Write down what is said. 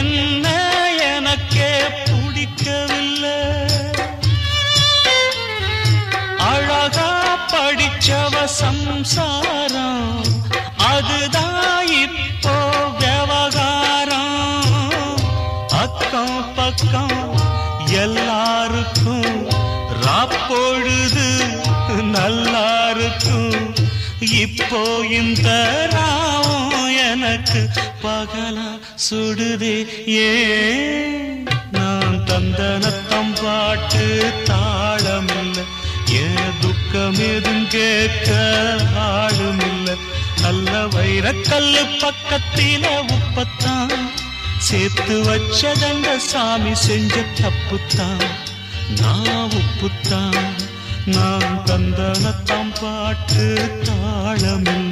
என்ன எனக்கே பிடிக்கவில்லை. அழகா படிச்சவ சம்சாரம் அதுதான் இப்போ விவகாரம். அக்கம் பக்கம் எல்லாருக்கும் ராப்பொழுது நல்லா இருக்கும் இப்போ இந்த ராவும் எனக்கு பகலா சுடுதே. ஏ நான் தந்தனத்தம் பாட்டு தாளமில்லை. ஏன் துக்கம் எதும் கேட்க ஆளுமில்லை. நல்ல வைரக்கல்லு பக்கத்தில உப்பத்தான். சேர்த்து வச்சதங்க சாமி செஞ்ச தப்புத்தான். நான் உப்புத்தான். நான் தந்தனத்தாம் பாட்டு தாளமில்லை.